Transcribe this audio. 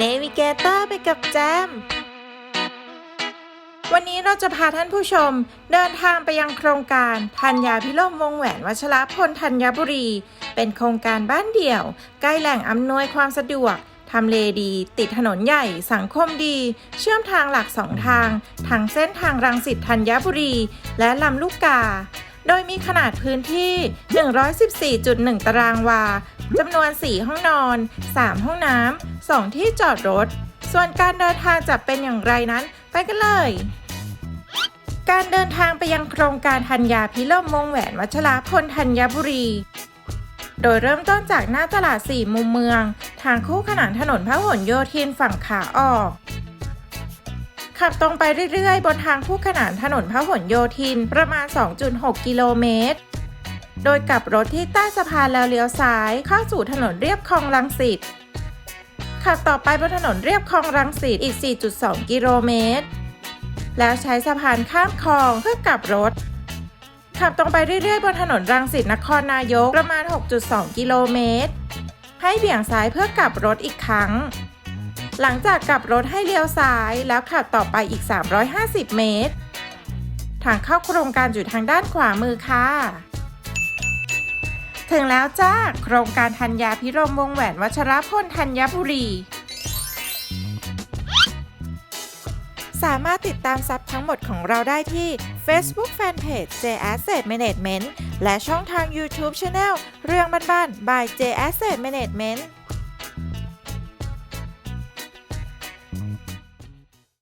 เนวิเกเตอร์ไปกับแจม วันนี้เราจะพาท่านผู้ชมเดินทางไปยังโครงการธัญญาพิโลมวงแหวนวัชรพลธัญบุรี เป็นโครงการบ้านเดี่ยว ใกล้แหล่งอำนวยความสะดวกทำเลดี ติดถนนใหญ่ สังคมดี เชื่อมทางหลักสองทางทางเส้นทางรังสิตธัญบุรี และลำลูกกา โดยมีขนาดพื้นที่ 114.1 ตารางวา จำนวน 4 ห้องนอน 3 ห้องน้ำ 2 ที่จอดรถ ส่วนการเดินทางจะเป็นอย่างไรนั้น ไปกันเลย การเดินทางไปยังโครงการธัญญาพิโลมงแหวนวัชรพลธัญบุรี โดยเริ่มต้นจากหน้าตลาดสี่มุมเมือง ทางคู่ขนานถนนพหลโยธินฝั่งขาออกขับตรงไปเรื่อยๆ บนทางคู่ขนานถนนพหลโยธินประมาณ 2.6 กิโลเมตร โดยกลับรถที่ใต้สะพานแล้วเลี้ยวซ้ายเข้าสู่ถนนเรียบคลองรังสิตขับต่อไปบนถนนเรียบคลองรังสิตอีก 4.2 กิโลเมตร แล้วใช้สะพานข้ามคลองเพื่อกลับรถ ขับตรงไปเรื่อยๆ บนถนนรังสิตนครนายกประมาณ 6.2 กิโลเมตร ให้เบี่ยงซ้ายเพื่อกลับรถอีกครั้ง หลังจากกลับรถให้เลี้ยวซ้ายแล้วขับต่อไปอีก 350 เมตร ทางเข้าโครงการอยู่ทางด้านขวามือค่ะ ถึงแล้วจ้า โครงการธัญญาพิรมวงแหวนวัชรพลธัญบุรี สามารถติดตามซับทั้งหมดของเราได้ที่ Facebook Fanpage J Asset Management และช่องทาง YouTube Channel เรื่องบ้านๆ by J Asset Management